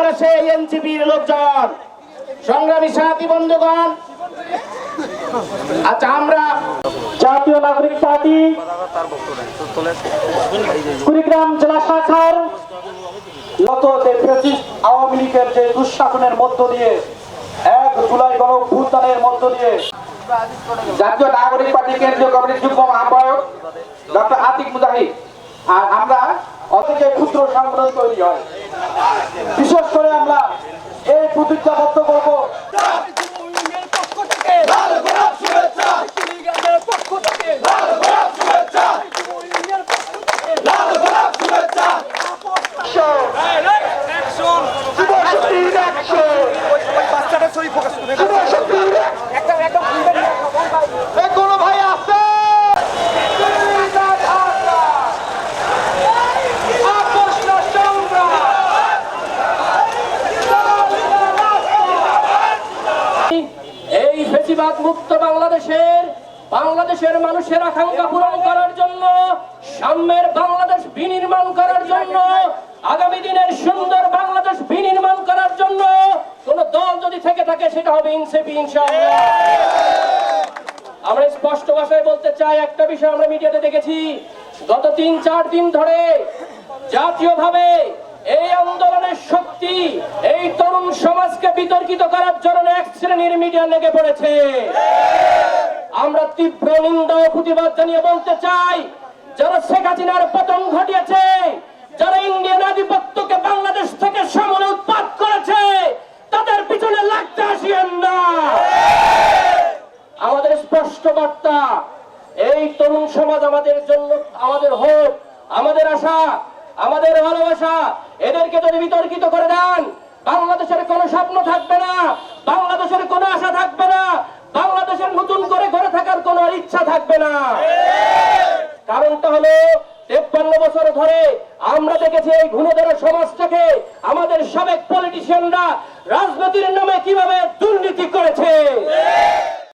আমরা সেই এনসিপির লোকজন। সংগ্রামী সাথী বন্ধুগণ আচ্ছা আমরা জাতীয় নাগরিক পার্টি কুড়িগ্রাম জেলা শাখার গত যে ফ্যাসিস্ট আওয়ামী লীগের যে দুঃশাসনের মধ্য দিয়ে, এক জুলাই গণ ভূতানের মধ্য দিয়ে জাতীয় নাগরিক পার্টি কেন্দ্রীয় কমিটির যুগ্ম আহ্বায়ক ডক্টর আতিক মুজাহিদ। আর আমরা অথচ ক্ষুদ্র সংগঠন তৈরি হয়। বিশেষ করে আমরা এই প্রতিজ্ঞাবদ্ধ করব। কোনো এই মুক্ত বাংলাদেশের বাংলাদেশের মানুষের আকাঙ্ক্ষা পূরণ করার জন্য, সাম্যের বাংলাদেশ বিনির্মাণ করার জন্য, আগামী দিনের সুন্দর বাংলাদেশ বিনির্মাণ করার জন্য কোন দল যদি থেকে থাকে, সেটা হবে ইনসেপি আমরা স্পষ্ট ভাষায় বলতে চাই একটা বিষয় আমরা মিডিয়াতে দেখেছি। গত তিন চার দিন ধরে জাতীয়ভাবে এই আন্দোলনের শক্তি এই তরুণ সমাজকে বিতর্কিত করার জন্য এক শ্রেণির মিডিয়া লেগে পড়েছে। আমরা তীব্র নিন্দা ও প্রতিবাদ জানিয়ে বলতে চাই, যারা শেখ হাসিনার পতন ঘটিয়েছে, যারা ইন্ডিয়ান আধিপত্যকে বাংলাদেশ থেকে সমলে উৎপাদ করেছে, তাদের পিছনে লাগতে আসিয়েন না। আমাদের স্পষ্ট বার্তা, এই তরুণ সমাজ আমাদের জন্য, আমাদের হোপ আমাদের আশা আমাদের ভালোবাসা এদেরকে যদি বিতর্কিত করে দেন, বাংলাদেশের কোনো স্বপ্ন থাকবে না, বাংলাদেশের কোনো আশা থাকবে না, বাংলাদেশের নতুন করে ঘরে থাকার কোনো ইচ্ছা থাকবে না। কারণটা হলো, তেপ্পান্ন বছর ধরে আমরা দেখেছি এই ঘুণধরা সমাজটাকে আমাদের সাবেক পলিটিশিয়ানরা রাজনীতির নামে কীভাবে দুর্নীতি করেছে।